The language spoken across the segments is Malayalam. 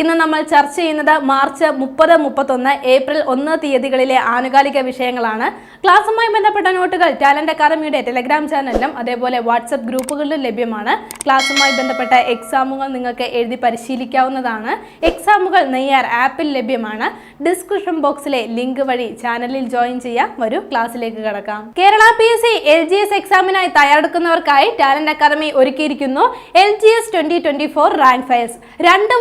ഇന്ന് നമ്മൾ ചർച്ച ചെയ്യുന്നത് മാർച്ച് മുപ്പത് മുപ്പത്തൊന്ന് ഏപ്രിൽ ഒന്ന് തീയതികളിലെ ആനുകാലിക വിഷയങ്ങളാണ്. ക്ലാസ്സുമായി ബന്ധപ്പെട്ട നോട്ടുകൾ ടാലന്റ് അക്കാദമിയുടെ ടെലഗ്രാം ചാനലിലും അതേപോലെ വാട്സപ്പ് ഗ്രൂപ്പുകളിലും ലഭ്യമാണ്. ക്ലാസ്സുമായി ബന്ധപ്പെട്ട എക്സാമുകൾ നിങ്ങൾക്ക് എഴുതി പരിശീലിക്കാവുന്നതാണ്. എക്സാമുകൾ നെയ്യാർ ആപ്പിൽ ലഭ്യമാണ്. ഡിസ്ക്രിപ്ഷൻ ബോക്സിലെ ലിങ്ക് വഴി ചാനലിൽ ജോയിൻ ചെയ്യാം. ഒരു ക്ലാസ്സിലേക്ക് കടക്കാം. Kerala P S C L G S എക്സാമിനായി തയ്യാറെടുക്കുന്നവർക്കായി ടാലന്റ് അക്കാദമി ഒരുക്കിയിരിക്കുന്നു. L G S twenty twenty four rank files. രണ്ട്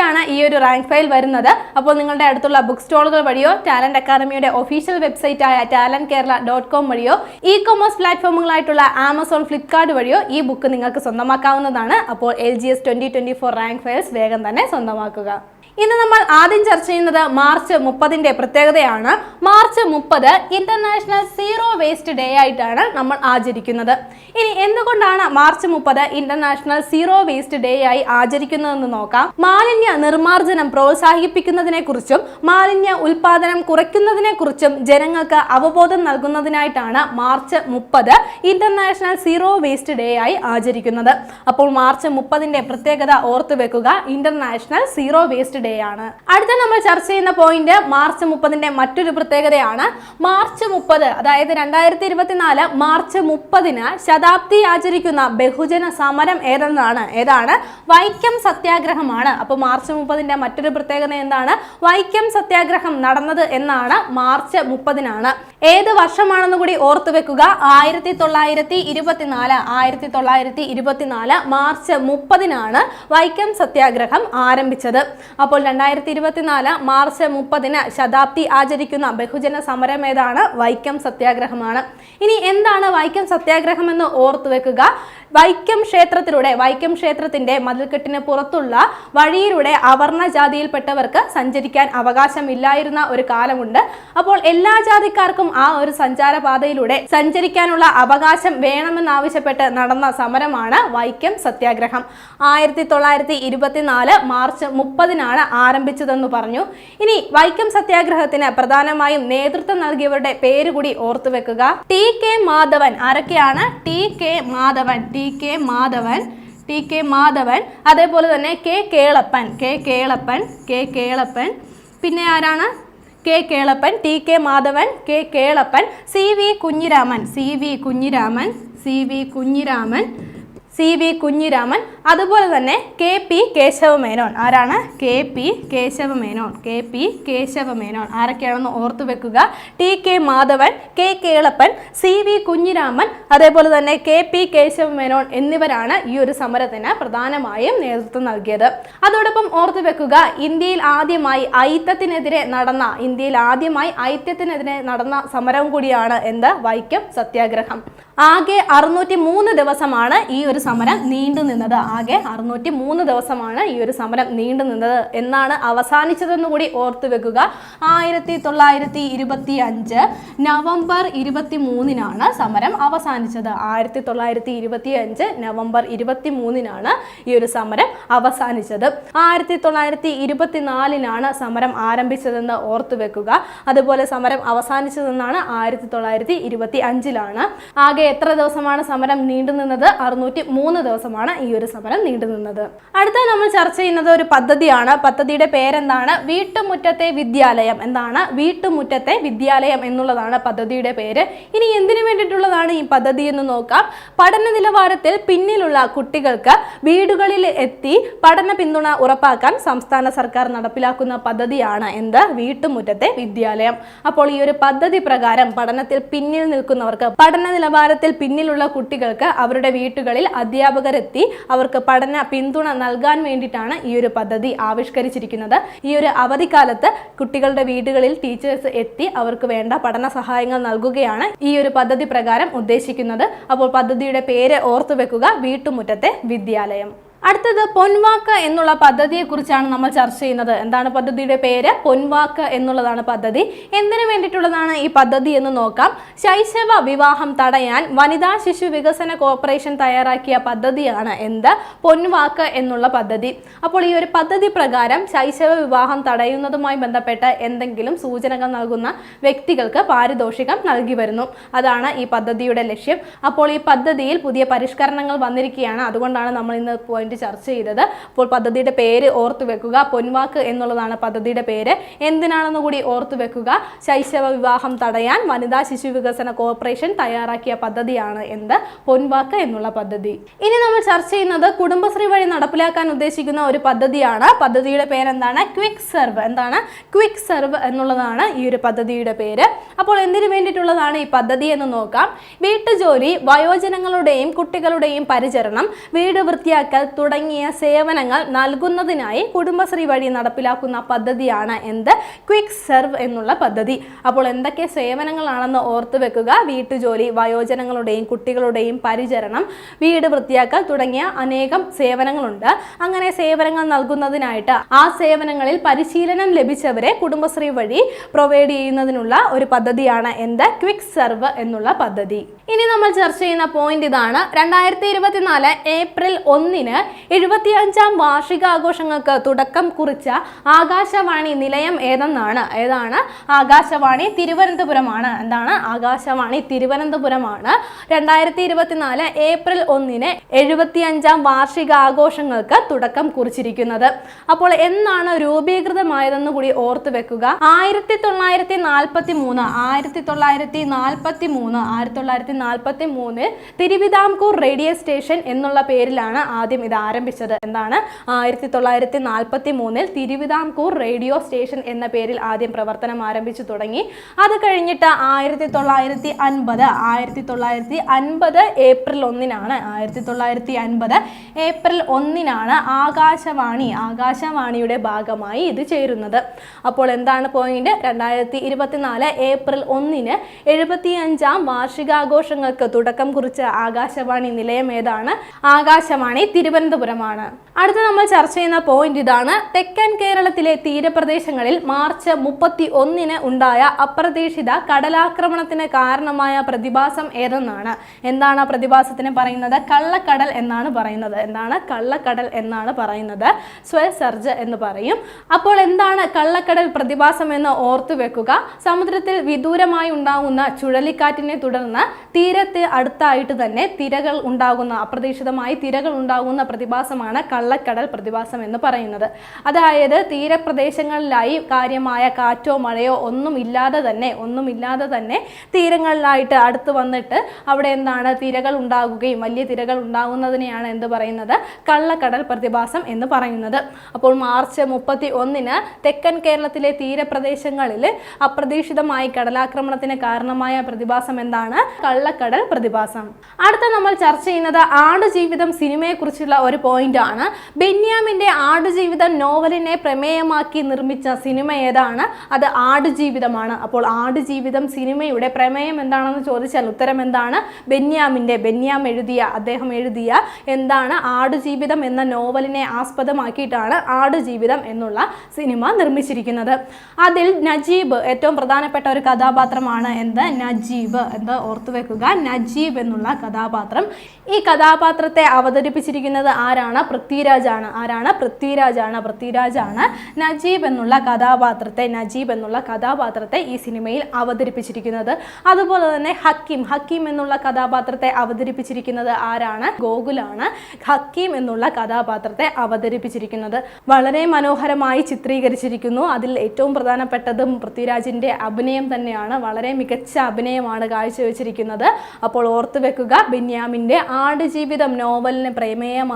വോളിയങ്ങളിലായിട്ടാണ് ഈ ഒരു റാങ്ക് ഫയൽ വരുന്നത്. അപ്പോൾ നിങ്ങളുടെ അടുത്തുള്ള ബുക്ക് സ്റ്റോളുകൾ വഴിയോ ടാലന്റ് അക്കാദമിയുടെ ഒഫീഷ്യൽ വെബ്സൈറ്റ് ആയ ടാലന്റ് കേരള ഡോട്ട് കോം വഴിയോ ഇ കൊമേഴ്സ് പ്ലാറ്റ്ഫോമുകളായിട്ടുള്ള ആമസോൺ ഫ്ലിപ്കാർട്ട് വഴിയോ ഈ ബുക്ക് നിങ്ങൾക്ക് സ്വന്തമാക്കാവുന്നതാണ്. അപ്പോൾ L G S twenty twenty four rank files വേഗം തന്നെ സ്വന്തമാക്കുക. ഇന്ന് നമ്മൾ ആദ്യം ചർച്ച ചെയ്യുന്നത് മാർച്ച് മുപ്പതിന്റെ പ്രത്യേകതയാണ്. മാർച്ച് മുപ്പത് ഇന്റർനാഷണൽ സീറോ വേസ്റ്റ് ഡേ ആയിട്ടാണ് നമ്മൾ ആചരിക്കുന്നത്. ഇനി എന്തുകൊണ്ടാണ് മാർച്ച് മുപ്പത് ഇന്റർനാഷണൽ സീറോ വേസ്റ്റ് ഡേ ആയി ആചരിക്കുന്നതെന്ന് നോക്കാം. മാലിന്യ നിർമ്മാർജനം പ്രോത്സാഹിപ്പിക്കുന്നതിനെ കുറിച്ചും മാലിന്യ ഉൽപാദനം കുറയ്ക്കുന്നതിനെ കുറിച്ചും ജനങ്ങൾക്ക് അവബോധം നൽകുന്നതിനായിട്ടാണ് മാർച്ച് മുപ്പത് ഇന്റർനാഷണൽ സീറോ വേസ്റ്റ് ഡേ ആയി ആചരിക്കുന്നത്. അപ്പോൾ മാർച്ച് മുപ്പതിന്റെ പ്രത്യേകത ഓർത്തു വെക്കുക. ഇന്റർനാഷണൽ സീറോ വേസ്റ്റ് ഡേ ആണ് അടുത്ത നമ്മൾ ചർച്ച ചെയ്യുന്ന പോയിന്റ് മാർച്ച് മുപ്പതിന്റെ മറ്റൊരു പ്രത്യേകതയാണ്. മാർച്ച് മുപ്പത് അതായത് രണ്ടായിരത്തി ഇരുപത്തിനാല് മാർച്ച് മുപ്പതിന് ശതാബ്ദി ആചരിക്കുന്ന ബഹുജന സമരം ഏതെന്നാണ്? ഏതാണ്? വൈക്കം സത്യാഗ്രഹമാണ്. അപ്പോൾ മാർച്ച് മുപ്പതിന്റെ മറ്റൊരു പ്രത്യേകത എന്താണ്? വൈക്കം സത്യാഗ്രഹം നടന്നത് എന്നാണ് മാർച്ച് മുപ്പതിനാണ്. ഏത് വർഷമാണെന്ന് കൂടി ഓർത്തു വെക്കുക. ആയിരത്തി തൊള്ളായിരത്തി ഇരുപത്തിനാല് ആയിരത്തി തൊള്ളായിരത്തി ഇരുപത്തിനാല് മാർച്ച് മുപ്പതിനാണ് വൈക്കം സത്യാഗ്രഹം ആരംഭിച്ചത്. അപ്പോൾ രണ്ടായിരത്തി ഇരുപത്തിനാല് മാർച്ച് മുപ്പതിന് ശതാബ്ദി ആചരിക്കുന്ന ബഹുജന സമരം ഏതാണ്? വൈക്കം സത്യാഗ്രഹമാണ്. ഇനി എന്താണ് വൈക്കം സത്യാഗ്രഹം എന്ന് ഓർത്തു വെക്കുക വൈക്കം ക്ഷേത്രത്തിലൂടെ വൈക്കം ക്ഷേത്രത്തിന്റെ മതിൽക്കെട്ടിന് പുറത്തുള്ള വഴിയിലൂടെ അവർണ ജാതിയിൽപ്പെട്ടവർക്ക് സഞ്ചരിക്കാൻ അവകാശം അവകാശമില്ലായിരുന്ന ഒരു കാലമുണ്ട്. അപ്പോൾ എല്ലാ ജാതിക്കാർക്കും ആ ഒരു സഞ്ചാരപാതയിലൂടെ സഞ്ചരിക്കാനുള്ള അവകാശം വേണമെന്നാവശ്യപ്പെട്ട് നടന്ന സമരമാണ് വൈക്കം സത്യാഗ്രഹം. ആയിരത്തി തൊള്ളായിരത്തി ഇരുപത്തിനാല് മാർച്ച് മുപ്പതിനാണ് ആരംഭിച്ചതെന്ന് പറഞ്ഞു. ഇനി വൈക്കം സത്യാഗ്രഹത്തിന് പ്രധാനമായും നേതൃത്വം നൽകിയവരുടെ പേര് കൂടി ഓർത്തു വെക്കുക ടി കെ മാധവൻ ആരൊക്കെയാണ്? T K Madhavan T K Madhavan T K Madhavan അതേപോലെ തന്നെ K Kelappan K Kelappan K Kelappan. പിന്നെ ആരാണ്? K Kelappan T K Madhavan K Kelappan C V Kunhiraman C V Kunhiraman C V Kunhiraman. C V Kunhiraman അതുപോലെ തന്നെ കെ പി കേശവമേനോൻ. ആരാണ്? K P Kesava Menon. K P Kesava Menon. ആരൊക്കെയാണെന്ന് ഓർത്തു വെക്കുക. T K Madhavan K Kelappan C V Kunhiraman അതേപോലെ തന്നെ കെ പി കേശവമേനോൻ എന്നിവരാണ് ഈ ഒരു സമരത്തിന് പ്രധാനമായും നേതൃത്വം നൽകിയത്. അതോടൊപ്പം ഓർത്തു വെക്കുക ഇന്ത്യയിൽ ആദ്യമായി ഐത്യത്തിനെതിരെ നടന്ന ഇന്ത്യയിൽ ആദ്യമായി ഐത്യത്തിനെതിരെ നടന്ന സമരം കൂടിയാണ് എന്ത്? വൈക്കം സത്യാഗ്രഹം. ആകെ അറുന്നൂറ്റി മൂന്ന് ദിവസമാണ് ഈ ഒരു സമരം നീണ്ടു നിന്നത്. ആകെ അറുന്നൂറ്റി മൂന്ന് ദിവസമാണ് ഈ ഒരു സമരം നീണ്ടു നിന്നത്. എന്നാണ് അവസാനിച്ചതെന്ന് കൂടി ഓർത്തു വെക്കുക. ആയിരത്തി തൊള്ളായിരത്തി ഇരുപത്തി അഞ്ച് നവംബർ ഇരുപത്തി മൂന്നിനാണ് സമരം അവസാനിച്ചത്. ആയിരത്തി തൊള്ളായിരത്തി ഇരുപത്തി അഞ്ച് നവംബർ ഇരുപത്തി മൂന്നിനാണ് ഈ ഒരു സമരം അവസാനിച്ചത്. ആയിരത്തി തൊള്ളായിരത്തി ഇരുപത്തിനാലിനാണ് സമരം ആരംഭിച്ചതെന്ന് ഓർത്തു വെക്കുക. അതുപോലെ സമരം അവസാനിച്ചതെന്നാണ് ആയിരത്തി തൊള്ളായിരത്തി ഇരുപത്തി അഞ്ചിലാണ് ആകെ എത്ര ദിവസമാണ് സമരം നീണ്ടുനിന്നത് അറുന്നൂറ്റി മൂന്ന് ദിവസമാണ് ഈ ഒരു സമരം നീണ്ടുനിന്നത് അടുത്ത നമ്മൾ ചർച്ച ചെയ്യുന്നത് ഒരു പദ്ധതിയാണ്. പദ്ധതിയുടെ പേരെന്താണ്? വീട്ടുമുറ്റത്തെ വിദ്യാലയം എന്താണ് വീട്ടുമുറ്റത്തെ വിദ്യാലയം എന്നുള്ളതാണ് പദ്ധതിയുടെ പേര്. ഇനി എന്തിനു വേണ്ടിയിട്ടുള്ളതാണ് ഈ പദ്ധതി എന്ന് നോക്കാം. പഠന നിലവാരത്തിൽ പിന്നിലുള്ള കുട്ടികൾക്ക് വീടുകളിൽ എത്തി പഠന പിന്തുണ ഉറപ്പാക്കാൻ സംസ്ഥാന സർക്കാർ നടപ്പിലാക്കുന്ന പദ്ധതിയാണ് എന്ത്? വീട്ടുമുറ്റത്തെ വിദ്യാലയം. അപ്പോൾ ഈ ഒരു പദ്ധതി പ്രകാരം പഠനത്തിൽ പിന്നിൽ നിൽക്കുന്നവർക്ക് പഠന നിലവാരത്തിൽ പിന്നിലുള്ള കുട്ടികൾക്ക് അവരുടെ വീട്ടുകളിൽ അധ്യാപകരെത്തി അവർക്ക് പഠന പിന്തുണ നൽകാൻ വേണ്ടിയിട്ടാണ് ഈ ഒരു പദ്ധതി ആവിഷ്കരിച്ചിരിക്കുന്നത്. ഈ ഒരു അവധിക്കാലത്ത് കുട്ടികളുടെ വീടുകളിൽ ടീച്ചേഴ്സ് എത്തി അവർക്ക് വേണ്ട പഠന സഹായങ്ങൾ നൽകുകയാണ് ഈ ഒരു പദ്ധതി പ്രകാരം ഉദ്ദേശിക്കുന്നത്. അപ്പോൾ പദ്ധതിയുടെ പേര് ഓർത്തു വെക്കുക വീട്ടുമുറ്റത്തെ വിദ്യാലയം. അടുത്തത് പൊൻവാക്ക് എന്നുള്ള പദ്ധതിയെ കുറിച്ചാണ് നമ്മൾ ചർച്ച ചെയ്യുന്നത്. എന്താണ് പദ്ധതിയുടെ പേര്? പൊൻവാക്ക് എന്നുള്ളതാണ് പദ്ധതി. എന്തിനു വേണ്ടിയിട്ടുള്ളതാണ് ഈ പദ്ധതി എന്ന് നോക്കാം. ശൈശവ വിവാഹം തടയാൻ വനിതാ ശിശു വികസന കോർപ്പറേഷൻ തയ്യാറാക്കിയ പദ്ധതിയാണ് എന്ത്? പൊൻവാക്ക് എന്നുള്ള പദ്ധതി. അപ്പോൾ ഈ ഒരു പദ്ധതി പ്രകാരം ശൈശവ വിവാഹം തടയുന്നതുമായി ബന്ധപ്പെട്ട് എന്തെങ്കിലും സൂചനകൾ നൽകുന്ന വ്യക്തികൾക്ക് പാരിതോഷികം നൽകി വരുന്നു. അതാണ് ഈ പദ്ധതിയുടെ ലക്ഷ്യം. അപ്പോൾ ഈ പദ്ധതിയിൽ പുതിയ പരിഷ്കരണങ്ങൾ വന്നിരിക്കുകയാണ്. അതുകൊണ്ടാണ് നമ്മൾ ഇന്ന് ചർച്ച ചെയ്തത്. അപ്പോൾ പദ്ധതിയുടെ പേര് ഓർത്തു വെക്കുക. പൊൻവാക്ക് എന്നുള്ളതാണ് പദ്ധതിയുടെ പേര്. എന്തിനാണെന്ന് കൂടി ഓർത്തു വെക്കുക. ശൈശവ വിവാഹം തടയാൻ വനിതാ ശിശു വികസന കോർപ്പറേഷൻ തയ്യാറാക്കിയ പദ്ധതിയാണ് എന്ത്? പൊൻവാക്ക് എന്നുള്ള പദ്ധതി. ഇനി നമ്മൾ ചർച്ച ചെയ്യുന്നത് കുടുംബശ്രീ വഴി നടപ്പിലാക്കാൻ ഉദ്ദേശിക്കുന്ന ഒരു പദ്ധതിയാണ്. പദ്ധതിയുടെ പേരെന്താണ്? Quick serve. എന്താണ്? ക്വിക്ക് സെർവ് എന്നുള്ളതാണ് ഈ ഒരു പദ്ധതിയുടെ പേര്. അപ്പോൾ എന്തിനു വേണ്ടിയിട്ടുള്ളതാണ് ഈ പദ്ധതി എന്ന് നോക്കാം. വീട്ടുജോലി വയോജനങ്ങളുടെയും കുട്ടികളുടെയും പരിചരണം വീട് വൃത്തിയാക്കൽ തുടങ്ങിയ സേവനങ്ങൾ നൽകുന്നതിനായി കുടുംബശ്രീ വഴി നടപ്പിലാക്കുന്ന പദ്ധതിയാണ് എന്ത്? ക്വിക്ക് സെർവ് എന്നുള്ള പദ്ധതി. അപ്പോൾ എന്തൊക്കെ സേവനങ്ങളാണെന്ന് ഓർത്തു വെക്കുക. വീട്ടുജോലി വയോജനങ്ങളുടെയും കുട്ടികളുടെയും പരിചരണം വീട് വൃത്തിയാക്കൽ തുടങ്ങിയ അനേകം സേവനങ്ങളുണ്ട്. അങ്ങനെ സേവനങ്ങൾ നൽകുന്നതിനായിട്ട് ആ സേവനങ്ങളിൽ പരിശീലനം ലഭിച്ചവരെ കുടുംബശ്രീ വഴി പ്രൊവൈഡ് ചെയ്യുന്നതിനുള്ള ഒരു പദ്ധതിയാണ് എന്ത്? ക്വിക്ക് സെർവ് എന്നുള്ള പദ്ധതി. ഇനി നമ്മൾ ചർച്ച ചെയ്യുന്ന പോയിന്റ് ഇതാണ്. രണ്ടായിരത്തി ഇരുപത്തിനാല് ഏപ്രിൽ ഒന്നിന് എഴുപത്തിയഞ്ചാം വാർഷികാഘോഷങ്ങൾക്ക് തുടക്കം കുറിച്ച ആകാശവാണി നിലയം ഏതെന്നാണ്? ഏതാണ്? ആകാശവാണി തിരുവനന്തപുരമാണ്. എന്താണ്? ആകാശവാണി തിരുവനന്തപുരമാണ്. രണ്ടായിരത്തി ഇരുപത്തിനാല് ഏപ്രിൽ ഒന്നിന് എഴുപത്തിയഞ്ചാം വാർഷികാഘോഷങ്ങൾക്ക് തുടക്കം കുറിച്ചിരിക്കുന്നത്. അപ്പോൾ എന്നാണ് രൂപീകൃതമായതെന്ന് കൂടി ഓർത്തു വെക്കുക. ആയിരത്തി തൊള്ളായിരത്തി നാൽപ്പത്തി മൂന്ന് ആയിരത്തി തൊള്ളായിരത്തി നാൽപ്പത്തി മൂന്ന് ആയിരത്തി തൊള്ളായിരത്തി നാൽപ്പത്തി മൂന്നിൽ തിരുവിതാംകൂർ റേഡിയോ സ്റ്റേഷൻ എന്നുള്ള പേരിലാണ് ആദ്യം ഇത് ആരംഭിച്ചത് എന്താണ് ആയിരത്തി തൊള്ളായിരത്തി നാൽപ്പത്തി മൂന്നിൽ തിരുവിതാംകൂർ റേഡിയോ സ്റ്റേഷൻ എന്ന പേരിൽ ആദ്യം പ്രവർത്തനം ആരംഭിച്ചു തുടങ്ങി. അത് കഴിഞ്ഞിട്ട് ആയിരത്തി തൊള്ളായിരത്തി അൻപത് ആയിരത്തി തൊള്ളായിരത്തി അൻപത് ഏപ്രിൽ ഒന്നിനാണ്. ആയിരത്തി തൊള്ളായിരത്തി അൻപത് ഏപ്രിൽ ഒന്നിനാണ് ആകാശവാണി ആകാശവാണിയുടെ ഭാഗമായി ഇത് ചേരുന്നത്. അപ്പോൾ എന്താണ് പോയിന്റ് രണ്ടായിരത്തി ഇരുപത്തിനാല് ഏപ്രിൽ ഒന്നിന് എഴുപത്തിയഞ്ചാം വാർഷികാഘോഷങ്ങൾക്ക് തുടക്കം കുറിച്ച ആകാശവാണി നിലയം ഏതാണ്? ആകാശവാണി തിരുവനന്തപുരമാണ്. അടുത്ത നമ്മൾ ചർച്ച ചെയ്യുന്ന പോയിന്റ് ഇതാണ്. തെക്കൻ കേരളത്തിലെ തീരപ്രദേശങ്ങളിൽ മാർച്ച് മുപ്പത്തി ഒന്നിന് ഉണ്ടായ അപ്രതീക്ഷിത കടലാക്രമണത്തിന് കാരണമായ പ്രതിഭാസം ഏതെന്നാണ്? എന്താണ് ആ പ്രതിഭാസത്തിന് പറയുന്നത്? കള്ളക്കടൽ എന്നാണ് പറയുന്നത്. എന്താണ്? കള്ളക്കടൽ എന്നാണ് പറയുന്നത്. സ്വസർജ് എന്ന് പറയും. അപ്പോൾ എന്താണ് കള്ളക്കടൽ പ്രതിഭാസം എന്ന് ഓർത്തു വെക്കുക? സമുദ്രത്തിൽ വിദൂരമായി ഉണ്ടാകുന്ന ചുഴലിക്കാറ്റിനെ തുടർന്ന് തീരത്തെ അടുത്തായിട്ട് തന്നെ തിരകൾ ഉണ്ടാകുന്ന അപ്രതീക്ഷിതമായി തിരകൾ ഉണ്ടാകുന്ന പ്രതിഭാസമാണ് കള്ളക്കടൽ പ്രതിഭാസം എന്ന് പറയുന്നത്. അതായത് തീരപ്രദേശങ്ങളിലായി കാര്യമായ കാറ്റോ മഴയോ ഒന്നും ഇല്ലാതെ തന്നെ ഒന്നും ഇല്ലാതെ തന്നെ തീരങ്ങളിലായിട്ട് അടുത്ത് വന്നിട്ട് അവിടെ എന്താണ് തിരകൾ ഉണ്ടാകുകയും വലിയ തിരകൾ ഉണ്ടാകുന്നതിനെയാണ് എന്ത് പറയുന്നത്? കള്ളക്കടൽ പ്രതിഭാസം എന്ന് പറയുന്നത്. അപ്പോൾ മാർച്ച് മുപ്പത്തി ഒന്നിന് തെക്കൻ കേരളത്തിലെ തീരപ്രദേശങ്ങളിൽ അപ്രതീക്ഷിതമായി കടലാക്രമണത്തിന് കാരണമായ പ്രതിഭാസം എന്താണ്? കള്ളക്കടൽ പ്രതിഭാസം. അടുത്ത നമ്മൾ ചർച്ച ചെയ്യുന്നത് ആടുജീവിതം സിനിമയെക്കുറിച്ചുള്ള ഒരു പോയിന്റാണ്. ആണ് ബെന്യാമിന്റെ ആടുജീവിതം നോവലിനെ പ്രമേയമാക്കി നിർമ്മിച്ച സിനിമ ഏതാണ്? അത് ആടുജീവിതമാണ്. അപ്പോൾ ആടുജീവിതം സിനിമയുടെ പ്രമേയം എന്താണെന്ന് ചോദിച്ചാൽ ഉത്തരം എന്താണ്? ബെന്യാമിന്റെ ബെന്യാം എഴുതിയ അദ്ദേഹം എഴുതിയ എന്താണ്? ആടുജീവിതം എന്ന നോവലിനെ ആസ്പദമാക്കിയിട്ടാണ് ആടുജീവിതം എന്നുള്ള സിനിമ നിർമ്മിച്ചിരിക്കുന്നത്. അതിൽ നജീബ് ഏറ്റവും പ്രധാനപ്പെട്ട ഒരു കഥാപാത്രമാണ് എന്ത്? നജീബ്. എന്ന് ഓർത്തു വെക്കുക നജീബ് എന്നുള്ള കഥാപാത്രം. ഈ കഥാപാത്രത്തെ അവതരിപ്പിച്ചിരിക്കുന്നത് ആരാണ്? പൃഥ്വിരാജാണ്. ആരാണ്? പൃഥ്വിരാജാണ്. പൃഥ്വിരാജാണ് നജീബ് എന്നുള്ള കഥാപാത്രത്തെ നജീബ് എന്നുള്ള കഥാപാത്രത്തെ ഈ സിനിമയിൽ അവതരിപ്പിച്ചിരിക്കുന്നത്. അതുപോലെ തന്നെ ഹക്കീം. ഹക്കീം എന്നുള്ള കഥാപാത്രത്തെ അവതരിപ്പിച്ചിരിക്കുന്നത് ആരാണ്? ഗോകുലാണ് ഹക്കീം എന്നുള്ള കഥാപാത്രത്തെ അവതരിപ്പിച്ചിരിക്കുന്നത്. വളരെ മനോഹരമായി ചിത്രീകരിച്ചിരിക്കുന്നു. അതിൽ ഏറ്റവും പ്രധാനപ്പെട്ടതും പൃഥ്വിരാജിന്റെ അഭിനയം തന്നെയാണ്. വളരെ മികച്ച അഭിനയമാണ് കാഴ്ചവെച്ചിരിക്കുന്നത്. അപ്പോൾ ഓർത്തു വെക്കുക ബെന്യാമിന്റെ ആടുജീവിതം നോവലിനെ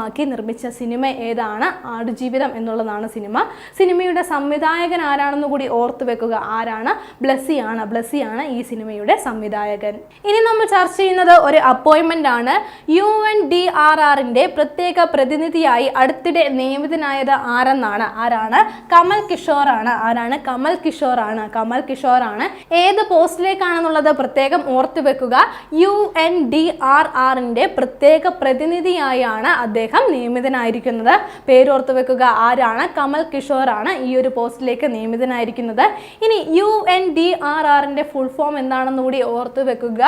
പ്രമേയമാക്കി നിർമ്മിച്ച സിനിമ ഏതാണ്? ആടുജീവിതം എന്നുള്ളതാണ് സിനിമ. സിനിമയുടെ സംവിധായകൻ ആരാണെന്ന് കൂടി ഓർത്തു വെക്കുക. ആരാണ്? ബ്ലസ്സിയാണ്. ബ്ലസ്സിയാണ് ഈ സിനിമയുടെ സംവിധായകൻ. ഇനി നമ്മൾ ചർച്ച ചെയ്യുന്നത് ഒരു അപ്പോയിൻമെന്റ് ആണ്. യു എൻ ഡി ആർ ആറിന്റെ പ്രത്യേക പ്രതിനിധിയായി അടുത്തിടെ നിയമിതനായത് ആരെന്നാണ്? ആരാണ്? കമൽ കിഷോർ ആണ് ആരാണ്? കമൽ കിഷോർ ആണ് കമൽ കിഷോർ ആണ് ഏത് പോസ്റ്റിലേക്കാണെന്നുള്ളത് പ്രത്യേകം ഓർത്തു വെക്കുക. യു എൻ ഡി ആർ ആറിന്റെ പ്രത്യേക പ്രതിനിധിയായാണ് അദ്ദേഹം. അദ്ദേഹം നിയമിതനായിരിക്കുന്നത്. പേരോർത്ത് വെക്കുക ആരാണ്? കമൽ കിഷോർ ആണ് ഈ ഒരു പോസ്റ്റിലേക്ക് നിയമിതനായിരിക്കുന്നത്. ഇനി യു എൻ ഡി ആർ ആറിന്റെ ഫുൾ ഫോം എന്താണെന്ന് കൂടി ഓർത്ത് വെക്കുക.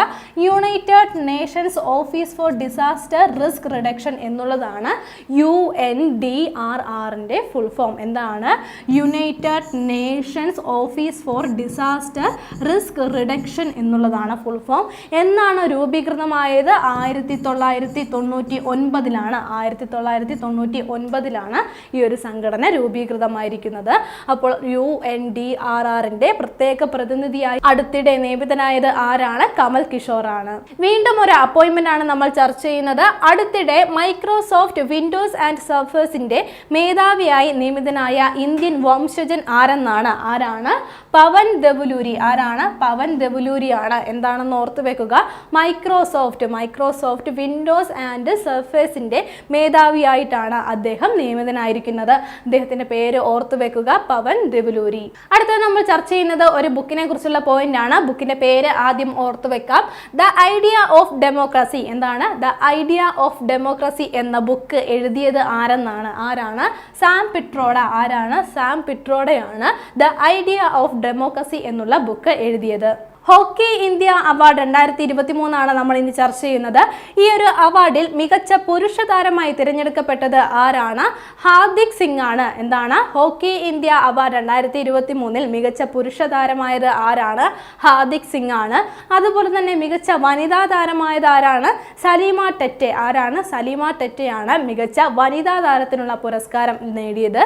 United Nations office for disaster risk reduction എന്നുള്ളതാണ് യു എൻ ഡി ആർ ആറിന്റെ ഫുൾ ഫോം എന്താണ്? United Nations office for disaster risk reduction എന്നുള്ളതാണ് ഫുൾ ഫോം എന്നാണ് രൂപീകൃതമായത്? ആയിരത്തി തൊള്ളായിരത്തി തൊണ്ണൂറ്റി ഒൻപതിലാണ് ആയിരത്തി തൊള്ളായിരത്തി തൊണ്ണൂറ്റി ഒൻപതിലാണ് ഈ ഒരു സംഘടന രൂപീകൃതമായിരിക്കുന്നത്. അപ്പോൾ യു എൻ ഡി ആർ ആറിന്റെ പ്രത്യേക പ്രതിനിധിയായി അടുത്തിടെ നിയമിതനായത് ആരാണ്? കമൽ കിഷോറാണ്. വീണ്ടും ഒരു അപ്പോയിന്റ്മെന്റ് ആണ് നമ്മൾ ചർച്ച ചെയ്യുന്നത്. അടുത്തിടെ മൈക്രോസോഫ്റ്റ് വിൻഡോസ് ആൻഡ് സർഫേഴ്സിന്റെ മേധാവിയായി നിയമിതനായ ഇന്ത്യൻ വംശജൻ ആരെന്നാണ്? ആരാണ്? പവൻ ദബുലൂരി ആരാണ്? പവൻ ദബുലൂരി ആണ് എന്താണെന്ന് ഓർത്ത് വെക്കുക. മൈക്രോസോഫ്റ്റ് മൈക്രോസോഫ്റ്റ് വിൻഡോസ് ആൻഡ് സർഫേസിന്റെ മേധാവിയായിട്ടാണ് അദ്ദേഹം നിയമിതനായിരിക്കുന്നത്. അദ്ദേഹത്തിന്റെ പേര് ഓർത്തു വെക്കുക പവൻ ദേവലൂരി. അടുത്തത് നമ്മൾ ചർച്ച ചെയ്യുന്നത് ഒരു ബുക്കിനെ കുറിച്ചുള്ള പോയിന്റ് ആണ്. ബുക്കിന്റെ പേര് ആദ്യം ഓർത്തു വെക്കാം. The idea of democracy. എന്താണ്? ദ ഐഡിയ ഓഫ് ഡെമോക്രസി എന്ന ബുക്ക് എഴുതിയത് ആരെന്നാണ്? ആരാണ്? സാം പിട്രോഡ. ആരാണ്? സാം പിട്രോഡയാണ് ദ ഐഡിയ ഓഫ് ഡെമോക്രസി എന്നുള്ള ബുക്ക് എഴുതിയത്. ഹോക്കി ഇന്ത്യ അവാർഡ് രണ്ടായിരത്തി ഇരുപത്തി മൂന്നാണ് നമ്മൾ ഇന്ന് ചർച്ച ചെയ്യുന്നത്. ഈ ഒരു അവാർഡിൽ മികച്ച പുരുഷ താരമായി തിരഞ്ഞെടുക്കപ്പെട്ടത് ആരാണ്? ഹാർദിക് സിംഗ് ആണ്. എന്താണ്? ഹോക്കി ഇന്ത്യ അവാർഡ് രണ്ടായിരത്തി ഇരുപത്തി മൂന്നിൽ മികച്ച പുരുഷ താരമായത് ആരാണ്? ഹാർദിക് സിംഗ് ആണ്. അതുപോലെ തന്നെ മികച്ച വനിതാ താരമായത് ആരാണ്? സലീമ ടെറ്റെ ആരാണ്? സലീമ ടെറ്റെയാണ് മികച്ച വനിതാ താരത്തിനുള്ള പുരസ്കാരം നേടിയത്.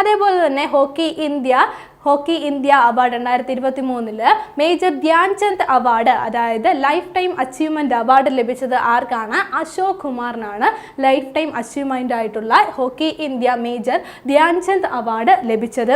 അതേപോലെ തന്നെ hockey India hockey India award രണ്ടായിരത്തി ഇരുപത്തി മൂന്നിൽ മേജർ ധ്യാൻചന്ദ് അവാർഡ് അതായത് ലൈഫ് ടൈം അച്ചീവ്മെന്റ് അവാർഡ് ലഭിച്ചത് ആർക്കാണ്? അശോക് കുമാറിനാണ് ലൈഫ് ടൈം അച്ചീവ്മെന്റ് ആയിട്ടുള്ള hockey India major Dhyan Chand award ലഭിച്ചത്.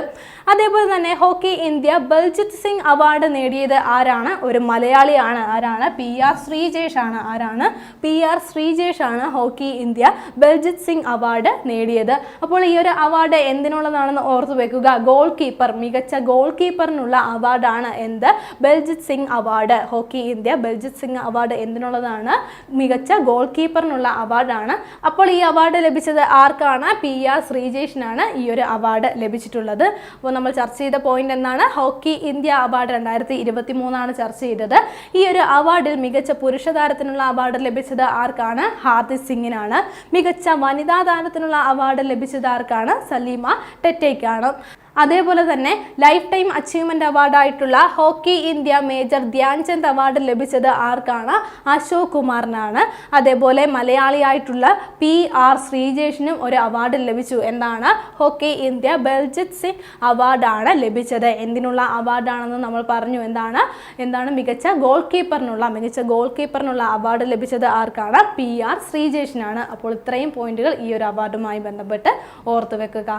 അതേപോലെ തന്നെ hockey India Baljit Singh award നേടിയത് ആരാണ്? ഒരു മലയാളിയാണ്. ആരാണ്? പി ആർ ശ്രീജേഷ് ആണ് ആരാണ്? പി ആർ ശ്രീജേഷ് ആണ് hockey India Baljit Singh award നേടിയത്. അപ്പോൾ ഈ ഒരു അവാർഡ് എന്തിനുള്ളതാണെന്ന് ഓർത്തു വെക്കുക ഗോൾ കീപ്പർ മികച്ച ഗോൾ കീപ്പറിനുള്ള അവാർഡാണ് എന്ത്? Baljit Singh award hockey India Baljit Singh award എന്തിനുള്ളതാണ്? മികച്ച ഗോൾ കീപ്പറിനുള്ള അവാർഡാണ് അപ്പോൾ ഈ അവാർഡ് ലഭിച്ചത് ആർക്കാണ്? പി ആർ ശ്രീജേഷിനാണ് ഈ ഒരു അവാർഡ് ലഭിച്ചിട്ടുള്ളത്. അപ്പോൾ നമ്മൾ ചർച്ച ചെയ്ത പോയിന്റ് എന്താണ്? ഹോക്കി ഇന്ത്യ അവാർഡ് രണ്ടായിരത്തി ഇരുപത്തി മൂന്നാണ് ചർച്ച ചെയ്തത്. ഈ ഒരു അവാർഡിൽ മികച്ച പുരുഷ താരത്തിനുള്ള അവാർഡ് ലഭിച്ചത് ആർക്കാണ്? ഹാർദിക് സിംഗിനാണ്. മികച്ച വനിതാ താരത്തിനുള്ള അവാർഡ് ലഭിച്ചത് ആർക്കാണ്? സലീമ ടെറ്റയ്ക്കാണ്. അതേപോലെ തന്നെ life time achievement അവാർഡായിട്ടുള്ള hockey India major Dhyan Chand award ലഭിച്ചത് ആർക്കാണ്? അശോക് കുമാറിനാണ്. അതേപോലെ മലയാളിയായിട്ടുള്ള പി ആർ ശ്രീജേഷിനും ഒരു അവാർഡ് ലഭിച്ചു. എന്താണ്? ഹോക്കി ഇന്ത്യ ബൽജിത് സിംഗ് അവാർഡാണ് ലഭിച്ചത്. എന്തിനുള്ള അവാർഡാണെന്ന് നമ്മൾ പറഞ്ഞു. എന്താണ്? എന്താണ് മികച്ച ഗോൾ കീപ്പറിനുള്ള മികച്ച ഗോൾ കീപ്പറിനുള്ള അവാർഡ് ലഭിച്ചത് ആർക്കാണ്? പി ആർ ശ്രീജേഷിനാണ്. അപ്പോൾ ഇത്രയും പോയിന്റുകൾ ഈ ഒരു അവാർഡുമായി ബന്ധപ്പെട്ട് ഓർത്തു വെക്കുക.